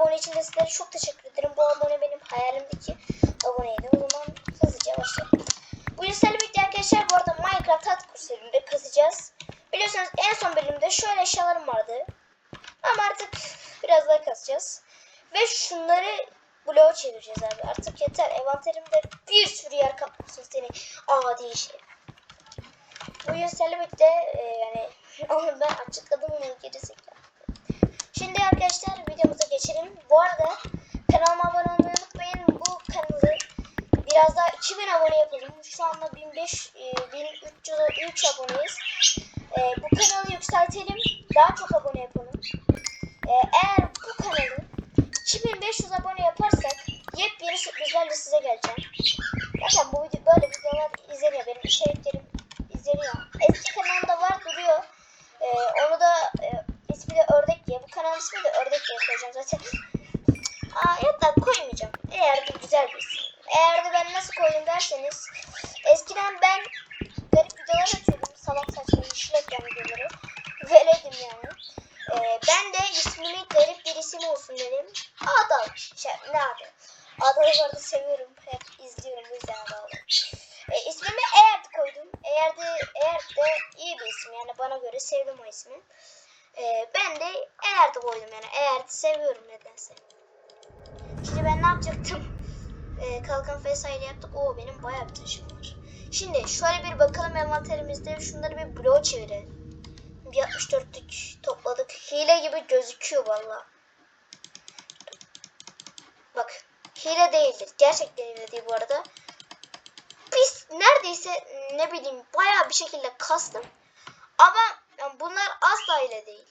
abone için de sizlere çok teşekkür ederim. Bu abone benim hayalimdeki aboneydi. O zaman hızlıca başlayalım. Bu yüzden birlikte arkadaşlar bu arada Minecraft Hardcore serüvende kazacağız. Biliyorsunuz en son bölümde şöyle eşyalarım vardı. Ama artık biraz daha kazacağız. Ve şunları bloğa çevireceğiz abi. Artık yeter. Envanterimde bir sürü yer kaplasın seni. Adi şey. Bu yüzden birlikte e, yani onu ben açıkladım mı gerizekalı. Geçelim. Bu arada kanalıma abone olmayı unutmayın. Bu kanalı biraz daha 2000 abone yapalım. Şu anda 1500, e, 1303 aboneyiz. E, bu kanalı yükseltelim. Daha çok abone yapalım. E, eğer bu kanalı 2500 abone yaparsak yepyeni sürprizlerle size geleceğim. Zaten bu video böyle videolar izleniyor. Benim içeriklerim izleniyor. Eski kanalımda var duruyor. E, onu da e, ismi de Ördek diye. Bu kanalın ismi de Ördek diye koyacağım zaten. Aa, ya da koymayacağım. Eğer de güzel bir isim. Eğer de ben nasıl koydum derseniz eskiden ben garip videolar atıyordum. Salak saçma işletken videoları. Veredim yani. Ee, ben de ismimi garip bir isim olsun dedim. Adal. Şey, ne adı? Adal'ı bu arada seviyorum. Hep izliyorum bu yüzden Adal'ı. E, ismimi Eğert koydum. Eğer de, Eğert de iyi bir isim yani bana göre sevdim o ismi. E, ben de Eğert'i koydum yani Eğert'i seviyorum nedense. Şimdi ben ne yapacaktım? E, kalkan vesaire yaptık. Oo benim bayağı bir taşım var. Şimdi şöyle bir bakalım envanterimizde şunları bir bloğa çevirelim. Bir 64'lük topladık. Hile gibi gözüküyor valla. Bak hile değildir. Gerçekten hile değil bu arada. Biz neredeyse ne bileyim bayağı bir şekilde kastım. Ama yani bunlar asla hile değil.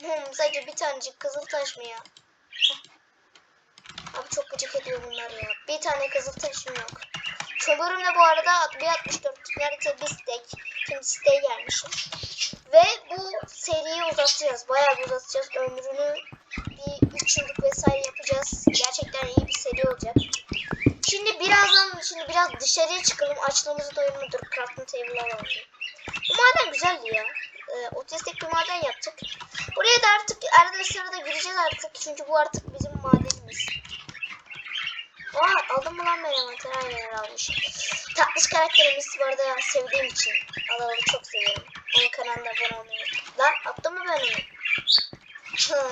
Hmm, sadece bir tanecik kızıl taş mı ya? Abi çok gıcık ediyor bunlar ya. Bir tane kızıl taşım yok. Kömürüm de bu arada bir 64. Neredeyse bir steak. Şimdi steak gelmişim. Ve bu seriyi uzatacağız. Bayağı bir uzatacağız. Ömrünü bir 3 yıllık vesaire yapacağız. Gerçekten iyi bir seri olacak. Şimdi birazdan şimdi biraz dışarıya çıkalım. Açlığımızı doyurmadır. Crafting table alalım. Bu maden güzeldi ya. Ee, otistik bir maden yaptık. Buraya da artık arada sırada gireceğiz artık. Çünkü bu artık bizim madenimiz. Aa aldım mı lan ben envanter? Aynen almış. Tatlış karakterimiz bu arada sevdiğim için. Alalı çok seviyorum. Onun kanalına abone olmayı. Lan attım mı ben onu?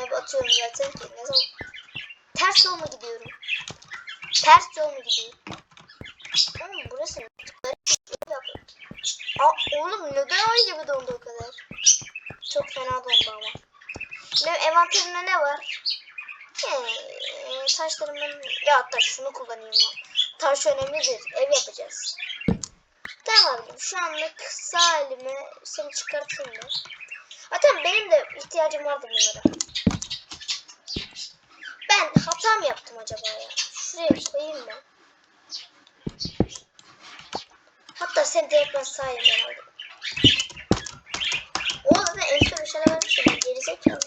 Hep atıyorum zaten ki. Ne zaman? Ters yol mu gidiyorum? Ters yol mu gidiyorum? Oğlum burası ne? Oğlum neden ay gibi dondu o kadar? Çok fena dondu ama. Benim envanterimde ne var? Ee, taşlarımın... Ya hatta şunu kullanayım ben. Taş önemlidir. Ev yapacağız. Tamam abicim şu anlık sağ elime seni çıkartayım da. Zaten benim de ihtiyacım vardı bunlara. Ben hata mı yaptım acaba ya? Şuraya koyayım ben. Hatta sen direkt elimden aldım. O zaten bir şeyler varmış ya. Gerizekalı.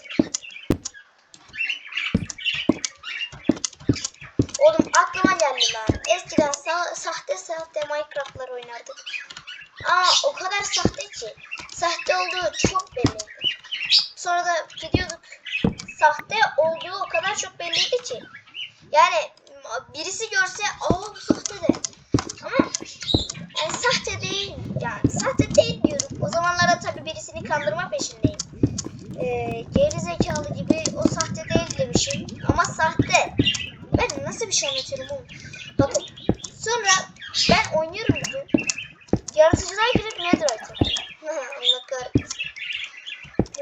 Oğlum aklıma geldi lan. Eskiden sa sahte sahte Minecraft'lar oynardık. Ama o kadar sahte ki. Sahte olduğu çok belliydi. Sonra da gidiyorduk. Sahte olduğu o kadar çok belliydi ki. Yani birisi görse aa bu sahte de. Ama yani sahte değil. Yani sahte değil diyorum. O zamanlarda tabii birisini kandırma peşindeyim. Ee, geri zekalı gibi o sahte değil demişim. Ama sahte. Ben nasıl bir şey anlatıyorum oğlum? Bakın sonra ben oynuyorum gün. Yaratıcılar girip netherite. Allah kahretsin.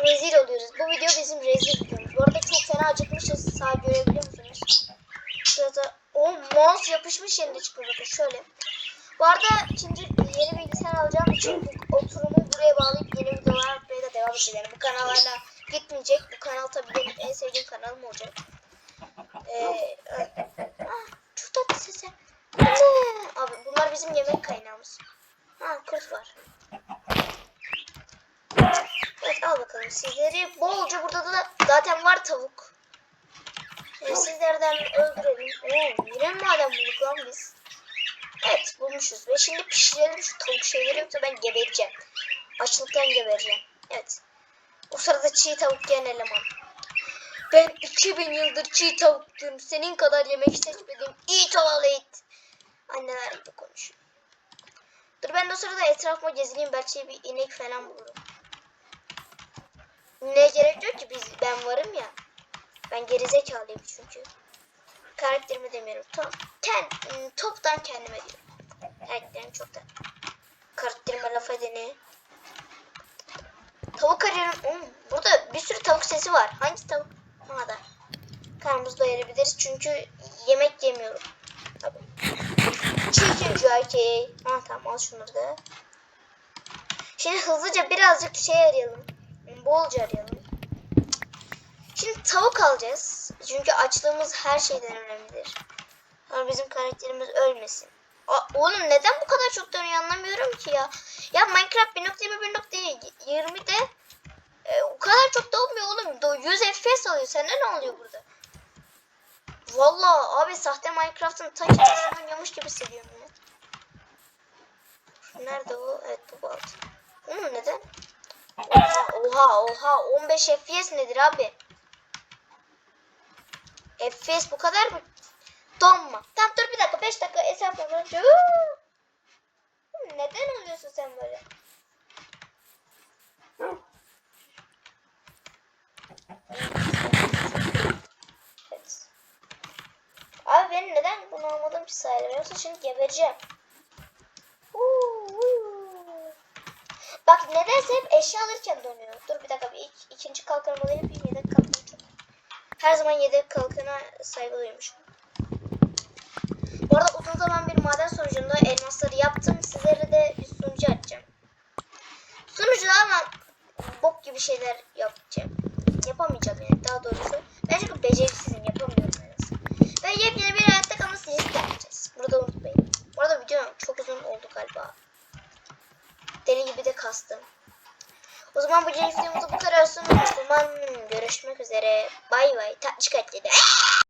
Rezil oluyoruz. Bu video bizim rezil videomuz. Bu arada çok fena acıkmışız. Sağ görebiliyor musunuz? Şurada o mouse yapışmış yerine çıkıyor bakın şöyle. Bu arada ikinci yeni bilgisayar alacağım için oturumu buraya bağlayıp yeni videolar atmaya da devam edeceğim. Bu kanal gitmeyecek. Bu kanal tabii benim en sevdiğim kanalım olacak. Çok tatlı sesi. Abi bunlar bizim yemek kaynağımız. Ha kurt var. Evet al bakalım sizleri bolca burada da zaten var tavuk. Ee, sizlerden öldürelim. Oo, mi madem bulduk lan biz? Evet bulmuşuz ve şimdi pişirelim şu tavuk şeyleri yoksa ben gebereceğim. Açlıktan gebereceğim. Evet. O sırada çiğ tavuk yiyen eleman. Ben 2000 yıldır çiğ tavuk yiyorum. Senin kadar yemek seçmedim. All it. Anneler gibi konuşuyor. Dur ben de o sırada etrafıma gezineyim. Belki bir inek falan bulurum. Ne gerek yok ki biz ben varım ya. Ben gerizekalıyım çünkü. Karakterimi demiyorum. Top, kend, ım, toptan kendime diyorum. Karakterim çoktan. Karakterime laf edeni. Tavuk arıyorum. Hmm, burada bir sürü tavuk sesi var. Hangi tavuk? Ha da. Karnımızı doyurabiliriz çünkü yemek yemiyorum. Tabii. Chicken jerky. Ha tamam al şunları da. Şimdi hızlıca birazcık şey arayalım. Bolca arayalım. Şimdi tavuk alacağız. Çünkü açlığımız her şeyden önemlidir. Ama bizim karakterimiz ölmesin. Aa, oğlum neden bu kadar çok dönüyor anlamıyorum ki ya. Ya Minecraft 1.21.20'de e, o kadar çok da olmuyor oğlum. Do- 100 FPS alıyor. Sende ne oluyor burada? Vallahi abi sahte Minecraft'ın ta kendisini oynuyormuş gibi hissediyorum ya. Nerede o? Evet bu alt. Oğlum neden? Oha oha oha 15 FPS nedir abi? FPS bu kadar mı? Donma. Tamam dur bir dakika 5 dakika hesap yapalım. Neden oluyorsun sen böyle? Evet. Abi benim neden bunu almadım ki sayılır? Yoksa şimdi gebereceğim. Bak nedense hep eşya alırken dönüyor. Dur bir dakika bir ilk, ikinci kalkanımı alayım bir yedek kalkanım çok. Her zaman yedek kalkana saygı. Bu arada uzun zaman bir maden sonucunda elmasları yaptım. Sizlere de bir sunucu açacağım. Sunucuda ama bok gibi şeyler yapacağım. Yapamayacağım yani daha doğrusu. Ben çünkü beceriksizim yapamıyorum en azından. Ve yepyeni bir hayatta kalma serisi yapacağız. Burada unutmayın. Bu arada video çok uzun oldu galiba. Deli gibi de kastım. O zaman bu videomuz bu kadar olsun. O zaman görüşmek üzere. Bay bay. Tatlı katledi.